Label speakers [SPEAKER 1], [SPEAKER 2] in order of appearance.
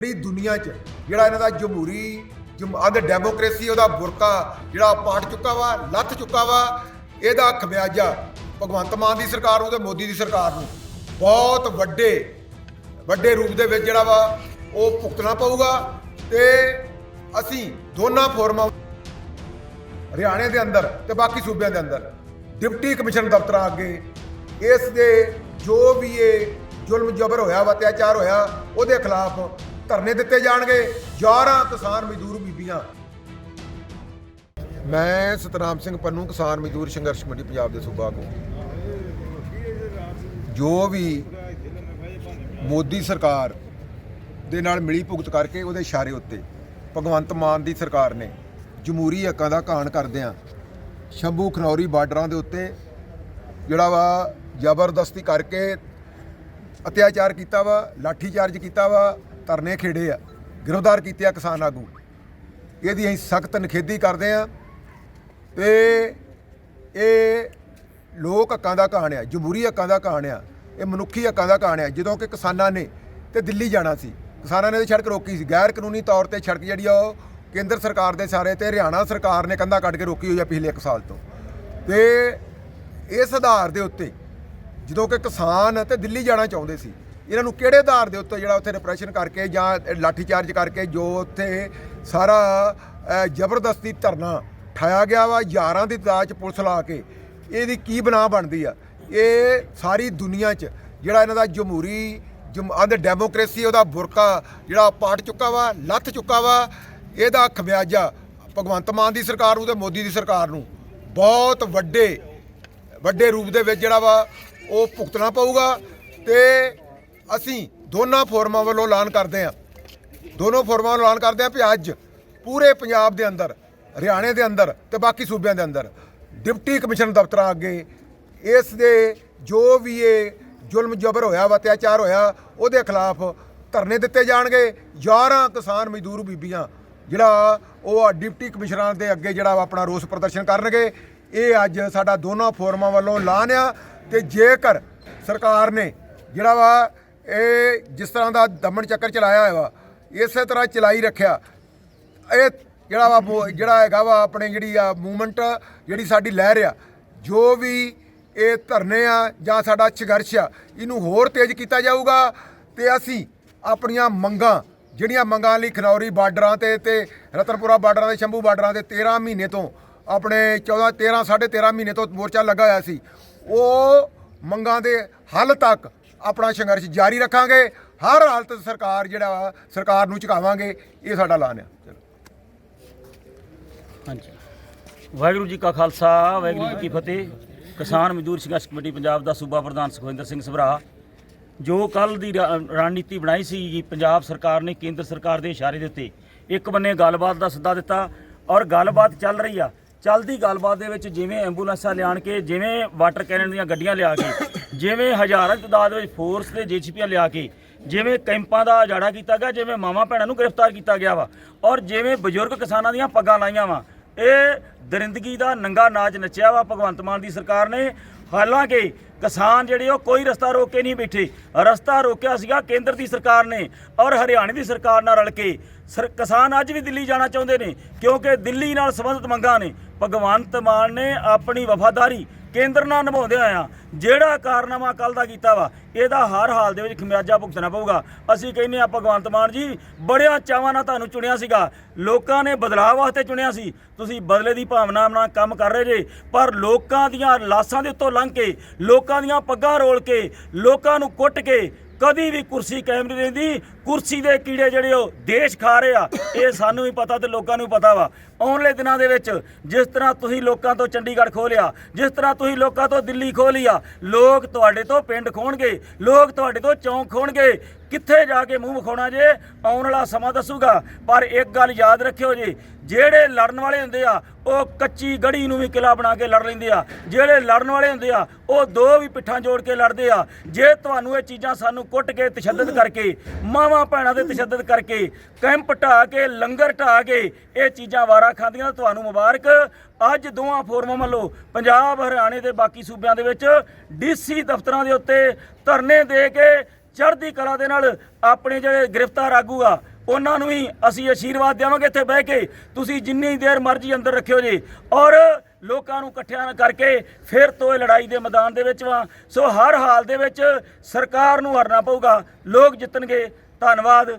[SPEAKER 1] ਪੂਰੀ ਦੁਨੀਆ 'ਚ, ਜਿਹੜਾ ਇਹਨਾਂ ਦਾ ਜਮਹੂਰੀ ਆਂਦੇ ਡੈਮੋਕ੍ਰੇਸੀ ਉਹਦਾ ਬੁਰਕਾ ਜਿਹੜਾ ਪਾਟ ਚੁੱਕਾ ਵਾ, ਲੱਥ ਚੁੱਕਾ ਵਾ, ਇਹਦਾ ਖਮਿਆਜਾ ਭਗਵੰਤ ਮਾਨ ਦੀ ਸਰਕਾਰ ਨੂੰ ਤੇ ਮੋਦੀ ਦੀ ਸਰਕਾਰ ਨੂੰ। ਬਹੁਤ ਵੱਡੇ ਵੱਡੇ ਰੂਪ ਦੇ ਵਿੱਚ ਜਿਹੜਾ ਵਾ, ਉਹ ਭੁਗਤਣਾ ਪਊਗਾ ਤੇ ਅਸੀਂ ਦੋਨਾਂ ਫੋਰਮਾਂ ਹਰਿਆਣੇ ਦੇ ਅੰਦਰ ਤੇ ਬਾਕੀ ਸੂਬਿਆਂ ਦੇ ਅੰਦਰ ਡਿਪਟੀ ਕਮਿਸ਼ਨ ਦਫ਼ਤਰਾਂ ਅੱਗੇ ਇਸ ਦੇ ਜੋ ਵੀ ਇਹ ਜ਼ੁਲਮ ਜਬਰ ਹੋਇਆ ਵਾ ਅਤਿਆਚਾਰ ਹੋਇਆ, ਉਹਦੇ ਖਿਲਾਫ ਧਰਨੇ ਦਿੱਤੇ ਜਾਣਗੇ। 11 ਕਿਸਾਨ ਮਜ਼ਦੂਰ ਬੀਬੀਆਂ। ਮੈਂ ਸਤਨਾਮ ਸਿੰਘ ਪੰਨੂ, ਕਿਸਾਨ ਮਜ਼ਦੂਰ ਸੰਘਰਸ਼ ਕਮੇਟੀ, ਪੰਜਾਬ ਦੇ ਸੂਬਾ ਕੋ ਜੋ ਵੀ ਮੋਦੀ ਸਰਕਾਰ ਦੇ ਨਾਲ ਮਿਲੀ ਭੁਗਤ ਕਰਕੇ ਉਹਦੇ ਇਸ਼ਾਰੇ ਉੱਤੇ, ਭਗਵੰਤ ਮਾਨ ਦੀ ਸਰਕਾਰ ਨੇ ਜਮਹੂਰੀ ਹੱਕਾਂ ਦਾ ਘਾਣ ਕਰਦਿਆਂ ਸ਼ੰਭੂ ਖਨੌਰੀ ਬਾਰਡਰਾਂ ਦੇ ਉੱਤੇ ਜਿਹੜਾ ਵਾ ਜ਼ਬਰਦਸਤੀ ਕਰਕੇ ਅਤਿਆਚਾਰ ਕੀਤਾ ਵਾ ਲਾਠੀ ਚਾਰਜ ਕੀਤਾ ਵਾ ਧਰਨੇ ਖੇੜੇ ਆ, ਗ੍ਰਿਫਤਾਰ ਕੀਤੇ ਆ ਕਿਸਾਨ ਆਗੂ। ਇਹਦੀ ਅਸੀਂ ਸਖਤ ਨਿਖੇਧੀ ਕਰਦੇ ਆ ਤੇ ਇਹ ਲੋਕ ਹੱਕਾਂ ਦਾ ਕਹਾਣ ਆ, ਜਮਹੂਰੀ ਹੱਕਾਂ ਦਾ ਕਹਾਣ ਆ, ਇਹ ਮਨੁੱਖੀ ਹੱਕਾਂ ਦਾ ਕਹਾਣ ਆ। ਜਦੋਂ ਕਿ ਕਿਸਾਨਾਂ ਨੇ ਤੇ ਦਿੱਲੀ ਜਾਣਾ ਸੀ, ਕਿਸਾਨਾਂ ਨੇ ਤੇ ਸੜਕ ਰੋਕੀ ਸੀ। ਗੈਰ ਕਾਨੂੰਨੀ ਤੌਰ ਤੇ ਸੜਕ ਜਿਹੜੀ ਆ, ਉਹ ਕੇਂਦਰ ਸਰਕਾਰ ਦੇ ਸਾਰੇ ਤੇ, ਹਰਿਆਣਾ ਸਰਕਾਰ ਨੇ ਕੰਧਾ ਕੱਢ ਕੇ ਰੋਕੀ ਹੋਈ ਆ ਪਿਛਲੇ 1 ਸਾਲ ਤੋਂ। ਤੇ ਇਸ ਆਧਾਰ ਦੇ ਉੱਤੇ ਜਦੋਂ ਕਿ ਕਿਸਾਨ ਤੇ ਦਿੱਲੀ ਜਾਣਾ ਚਾਹੁੰਦੇ ਸੀ ਇਹਨਾਂ ਨੂੰ ਕਿਹੜੇ ਆਧਾਰ ਦੇ ਉੱਤੇ ਜਿਹੜਾ ਉੱਥੇ ਰਿਪਰੈਸ਼ਨ ਕਰਕੇ ਜਾਂ ਲਾਠੀ ਚਾਰਜ ਕਰਕੇ ਜੋ ਉੱਥੇ ਸਾਰਾ ਜ਼ਬਰਦਸਤੀ ਧਰਨਾ ਠਾਇਆ ਗਿਆ ਵਾ ਯਾਰਾਂ ਦੀ ਤਾਦਾਦ ਚ ਪੁਲਿਸ ਲਾ ਕੇ, ਇਹਦੀ ਕੀ ਬਣਾ ਬਣਦੀ ਆ? ਇਹ ਸਾਰੀ ਦੁਨੀਆ 'ਚ ਜਿਹੜਾ ਇਹਨਾਂ ਦਾ ਜਮਹੂਰੀ ਆਂਦੇ ਡੈਮੋਕ੍ਰੇਸੀ, ਉਹਦਾ ਬੁਰਕਾ ਜਿਹੜਾ ਪਾਟ ਚੁੱਕਾ ਵਾ, ਲੱਥ ਚੁੱਕਾ ਵਾ, ਇਹਦਾ ਖਮਿਆਜਾ ਭਗਵੰਤ ਮਾਨ ਦੀ ਸਰਕਾਰ ਨੂੰ ਤੇ ਮੋਦੀ ਦੀ ਸਰਕਾਰ ਨੂੰ ਬਹੁਤ ਵੱਡੇ ਵੱਡੇ ਰੂਪ ਦੇ ਵਿੱਚ ਜਿਹੜਾ ਵਾ, ਉਹ ਭੁਗਤਣਾ ਪਊਗਾ ਤੇ ਅਸੀਂ ਦੋਨਾਂ ਫੋਰਮਾਂ ਵੱਲੋਂ ਐਲਾਨ ਕਰਦੇ ਹਾਂ। ਦੋਨੋਂ ਫੋਰਮਾਂ ਵੱਲੋਂ ਐਲਾਨ ਕਰਦੇ ਹਾਂ ਵੀ ਅੱਜ ਪੂਰੇ ਪੰਜਾਬ ਦੇ ਅੰਦਰ, ਹਰਿਆਣੇ ਦੇ ਅੰਦਰ ਤੇ ਬਾਕੀ ਸੂਬਿਆਂ ਦੇ ਅੰਦਰ ਡਿਪਟੀ ਕਮਿਸ਼ਨਰ ਦਫ਼ਤਰਾਂ ਅੱਗੇ ਇਸ ਦੇ ਜੋ ਵੀ ਇਹ ਜ਼ੁਲਮ ਜਬਰ ਹੋਇਆ ਵਾ ਅਤਿਆਚਾਰ ਹੋਇਆ, ਉਹਦੇ ਖਿਲਾਫ ਧਰਨੇ ਦਿੱਤੇ ਜਾਣਗੇ। 11 ਕਿਸਾਨ ਮਜ਼ਦੂਰ ਬੀਬੀਆਂ ਜਿਹੜਾ ਉਹ ਡਿਪਟੀ ਕਮਿਸ਼ਨਰਾਂ ਦੇ ਅੱਗੇ ਜਿਹੜਾ ਵਾ ਆਪਣਾ ਰੋਸ ਪ੍ਰਦਰਸ਼ਨ ਕਰਨਗੇ। ਇਹ ਅੱਜ ਸਾਡਾ ਦੋਨਾਂ ਫੋਰਮਾਂ ਵੱਲੋਂ ਐਲਾਨ ਆ ਤੇ ਜੇਕਰ ਸਰਕਾਰ ਨੇ ਜਿਹੜਾ ਵਾ ਇਹ ਜਿਸ ਤਰ੍ਹਾਂ ਦਾ ਦਮਨ ਚੱਕਰ ਚਲਾਇਆ ਹੋਇਆ ਵਾ, ਇਸੇ ਤਰ੍ਹਾਂ ਚਲਾਈ ਰੱਖਿਆ। ਇਹ ਜਿਹੜਾ ਵਾ ਜਿਹੜਾ ਹੈਗਾ ਵਾ ਆਪਣੇ ਜਿਹੜੀ ਆ ਮੂਵਮੈਂਟ ਜਿਹੜੀ ਸਾਡੀ ਲਹਿਰ ਆ, ਜੋ ਵੀ ਇਹ ਧਰਨੇ ਆ ਜਾਂ ਸਾਡਾ ਸੰਘਰਸ਼ ਆ, ਇਹਨੂੰ ਹੋਰ ਤੇਜ਼ ਕੀਤਾ ਜਾਊਗਾ ਤੇ ਅਸੀਂ ਆਪਣੀਆਂ ਮੰਗਾਂ, ਜਿਹੜੀਆਂ ਮੰਗਾਂ ਲਈ ਖਨੌਰੀ ਬਾਰਡਰਾਂ ਤੇ ਤੇ ਰਤਨਪੁਰਾ ਬਾਰਡਰਾਂ ਤੇ, ਸ਼ੰਭੂ ਬਾਰਡਰਾਂ ਤੇ 13 ਮਹੀਨੇ ਤੋਂ ਆਪਣੇ 14 13 13.5 ਮਹੀਨੇ ਤੋਂ ਮੋਰਚਾ ਲੱਗਾ ਹੋਇਆ ਸੀ, ਉਹ ਮੰਗਾਂ ਦੇ ਹੱਲ ਤੱਕ ਆਪਣਾ ਸੰਘਰਸ਼ ਜਾਰੀ ਰੱਖਾਂਗੇ। ਹਰ ਹਾਲਤ ਸਰਕਾਰ ਜਿਹੜਾ ਵਾ, ਸਰਕਾਰ ਨੂੰ ਝੁਕਾਵਾਂਗੇ, ਇਹ ਸਾਡਾ ਐਲਾਨ ਆ। ਚਲੋ।
[SPEAKER 2] ਹਾਂਜੀ। ਵਾਹਿਗੁਰੂ ਜੀ ਕਾ ਖਾਲਸਾ, ਵਾਹਿਗੁਰੂ ਜੀ ਕੀ ਫਤਿਹ। ਕਿਸਾਨ ਮਜ਼ਦੂਰ ਸੰਘਰਸ਼ ਕਮੇਟੀ ਪੰਜਾਬ ਦਾ ਸੂਬਾ ਪ੍ਰਧਾਨ ਸੁਖਵਿੰਦਰ ਸਿੰਘ ਸਭਰਾ। ਜੋ ਕੱਲ ਦੀ ਰਣਨੀਤੀ ਬਣਾਈ ਸੀ ਜੀ, ਪੰਜਾਬ ਸਰਕਾਰ ਨੇ ਕੇਂਦਰ ਸਰਕਾਰ ਦੇ ਇਸ਼ਾਰੇ ਦੇ ਉੱਤੇ ਇੱਕ ਬੰਨੇ ਗੱਲਬਾਤ ਦਾ ਸੱਦਾ ਦਿੱਤਾ ਔਰ ਗੱਲਬਾਤ ਚੱਲ ਰਹੀ ਆ। ਚੱਲਦੀ ਗੱਲਬਾਤ ਦੇ ਵਿੱਚ ਜਿਵੇਂ ਐਂਬੂਲੈਂਸਾਂ ਲਿਆਣ ਕੇ, ਜਿਵੇਂ ਵਾਟਰ ਕੈਨਨ ਦੀਆਂ ਗੱਡੀਆਂ ਲਿਆ ਕੇ, ਜਿਵੇਂ ਹਜ਼ਾਰਾਂ ਦੀ ਤਾਦਾਦ ਵਿੱਚ ਫੋਰਸ ਦੇ ਜੀਸੀਪੀਆਂ ਲਿਆ ਕੇ, ਜਿਵੇਂ ਕੈਂਪਾਂ ਦਾ ਉਜਾੜਾ ਕੀਤਾ ਗਿਆ, ਜਿਵੇਂ ਮਾਵਾਂ ਭੈਣਾਂ ਨੂੰ ਗ੍ਰਿਫਤਾਰ ਕੀਤਾ ਗਿਆ ਵਾ, ਔਰ ਜਿਵੇਂ ਬਜ਼ੁਰਗ ਕਿਸਾਨਾਂ ਦੀਆਂ ਪੱਗਾਂ ਲਾਈਆਂ ਵਾ, ਇਹ ਦਰਿੰਦਗੀ ਦਾ ਨੰਗਾ ਨਾਚ ਨੱਚਿਆ ਵਾ, ਭਗਵੰਤ ਮਾਨ ਦੀ ਸਰਕਾਰ ਨੇ। ਹਾਲਾਂਕਿ ਕਿਸਾਨ ਜਿਹੜੇ ਉਹ ਕੋਈ ਰਸਤਾ ਰੋਕ ਕੇ ਨਹੀਂ ਬੈਠੇ। ਰਸਤਾ ਰੋਕਿਆ ਸੀਗਾ ਕੇਂਦਰ ਦੀ ਸਰਕਾਰ ਨੇ ਔਰ ਹਰਿਆਣੇ ਦੀ ਸਰਕਾਰ ਨਾਲ ਰਲ ਕੇ। ਸਰ, ਕਿਸਾਨ ਅੱਜ ਵੀ ਦਿੱਲੀ ਜਾਣਾ ਚਾਹੁੰਦੇ ਨੇ, ਕਿਉਂਕਿ ਦਿੱਲੀ ਨਾਲ ਸੰਬੰਧਿਤ ਮੰਗਾਂ ਨੇ। ਭਗਵੰਤ ਮਾਨ ਨੇ ਆਪਣੀ ਵਫਾਦਾਰੀ ਕੇਂਦਰ ਨਾਲ ਨਿਭਾਉਂਦੇ ਆਇਆ ਜਿਹੜਾ ਕਾਰਨਾਮਾ ਕੱਲ ਦਾ ਕੀਤਾ ਵਾ, ਇਹਦਾ ਹਰ ਹਾਲ ਦੇ ਵਿੱਚ ਖਮਿਆਜਾ ਭੁਗਤਣਾ ਪਊਗਾ। ਅਸੀਂ ਕਹਿੰਦੇ ਆ ਭਗਵੰਤ ਮਾਨ ਜੀ, ਬੜਿਆਂ ਚਾਵਾਂ ਨਾਲ ਤੁਹਾਨੂੰ ਚੁਣਿਆ ਸੀਗਾ। ਲੋਕਾਂ ਨੇ ਬਦਲਾਅ ਵਾਸਤੇ ਚੁਣਿਆ ਸੀ। ਤੁਸੀਂ ਬਦਲੇ ਦੀ ਭਾਵਨਾ ਨਾਲ ਕੰਮ ਕਰ ਰਹੇ ਜੇ, ਪਰ ਲੋਕਾਂ ਦੀਆਂ ਲਾਸਾਂ ਦੇ ਉੱਤੋਂ ਲੰਘ ਕੇ, ਲੋਕਾਂ ਦੀਆਂ ਪੱਗਾਂ ਰੋਲ ਕੇ, ਲੋਕਾਂ ਨੂੰ ਕੁੱਟ ਕੇ ਕਦੀ ਵੀ ਕੁਰਸੀ ਕਾਇਮ ਨਹੀਂ ਰਹਿੰਦੀ। ਕੁਰਸੀ ਦੇ ਕੀੜੇ ਜਿਹੜੇ ਉਹ ਦੇਸ਼ ਖਾ ਰਹੇ ਆ, ਇਹ ਸਾਨੂੰ ਵੀ ਪਤਾ ਤੇ ਲੋਕਾਂ ਨੂੰ ਪਤਾ ਵਾ। ਆਉਣ ਵਾਲੇ ਦਿਨਾਂ ਦੇ ਵਿੱਚ ਜਿਸ ਤਰ੍ਹਾਂ ਤੁਸੀਂ ਲੋਕਾਂ ਤੋਂ ਚੰਡੀਗੜ੍ਹ ਖੋਲਿਆ ਜਿਸ ਤਰ੍ਹਾਂ ਤੁਸੀਂ ਲੋਕਾਂ ਤੋਂ ਦਿੱਲੀ ਖੋਲਿਆ ਲੋਕ ਤੁਹਾਡੇ ਤੋਂ ਪਿੰਡ ਖੋਣਗੇ ਲੋਕ ਤੁਹਾਡੇ ਤੋਂ ਚੌਂਕ ਖੋਣਗੇ ਕਿੱਥੇ ਜਾ ਕੇ ਮੂੰਹ ਵਿਖਾਉਣਾ ਜੇ? ਆਉਣ ਵਾਲਾ ਸਮਾਂ ਦੱਸੂਗਾ। ਪਰ ਇੱਕ ਗੱਲ ਯਾਦ ਰੱਖਿਓ ਜੀ, ਜਿਹੜੇ ਲੜਨ ਵਾਲੇ ਹੁੰਦੇ ਆ, ਉਹ ਕੱਚੀ ਗੜੀ ਨੂੰ ਵੀ ਕਿਲਾ ਬਣਾ ਕੇ ਲੜ ਲੈਂਦੇ ਆ। ਜਿਹੜੇ ਲੜਨ ਵਾਲੇ ਹੁੰਦੇ ਆ, ਉਹ ਦੋ ਵੀ ਪਿੱਠਾਂ ਜੋੜ ਕੇ ਲੜਦੇ ਆ। ਜੇ ਤੁਹਾਨੂੰ ਇਹ ਚੀਜ਼ਾਂ ਸਾਨੂੰ ਕੁੱਟ ਕੇ ਤਸ਼ੱਦਦ ਕਰਕੇ, ਮਾਵਾਂ ਭੈਣਾਂ ਦੇ ਤਸ਼ੱਦਦ ਕਰਕੇ, ਕੈਂਪ ਢਾਹ ਕੇ, ਲੰਗਰ ਢਾਹ ਕੇ ਇਹ ਚੀਜ਼ਾਂ ਵਾਰਾ ਖਾਂਦੀਆਂ ਤੁਹਾਨੂੰ ਮੁਬਾਰਕ। ਅੱਜ ਦੋਵਾਂ ਫੋਰਮਾਂ ਵੱਲੋਂ ਪੰਜਾਬ, ਹਰਿਆਣੇ ਦੇ ਬਾਕੀ ਸੂਬਿਆਂ ਦੇ ਵਿੱਚ ਡੀਸੀ ਦਫ਼ਤਰਾਂ ਦੇ ਉੱਤੇ ਧਰਨੇ ਦੇ ਕੇ ਚੜ੍ਹਦੀ ਕਲਾ ਦੇ ਨਾਲ ਆਪਣੇ ਜਿਹੜੇ ਗ੍ਰਿਫਤਾਰ ਆਗੂ ਆ, ਉਹਨਾਂ ਨੂੰ ਹੀ ਅਸੀਂ ਅਸ਼ੀਰਵਾਦ ਦੇਵਾਂਗੇ ਇੱਥੇ ਬਹਿ ਕੇ। ਤੁਸੀਂ ਜਿੰਨੀ ਦੇਰ ਮਰਜ਼ੀ ਅੰਦਰ ਰੱਖਿਓ ਜੀ। ਔਰ ਲੋਕਾਂ ਨੂੰ ਇਕੱਠਿਆਂ ਕਰਕੇ ਫਿਰ ਤੋਂ ਇਹ ਲੜਾਈ ਦੇ ਮੈਦਾਨ ਦੇ ਵਿੱਚ ਵਾਂ। ਸੋ ਹਰ ਹਾਲ ਦੇ ਵਿੱਚ ਸਰਕਾਰ ਨੂੰ ਹਰਨਾ ਪਊਗਾ। ਲੋਕ ਜਿੱਤਣਗੇ। ਧੰਨਵਾਦ।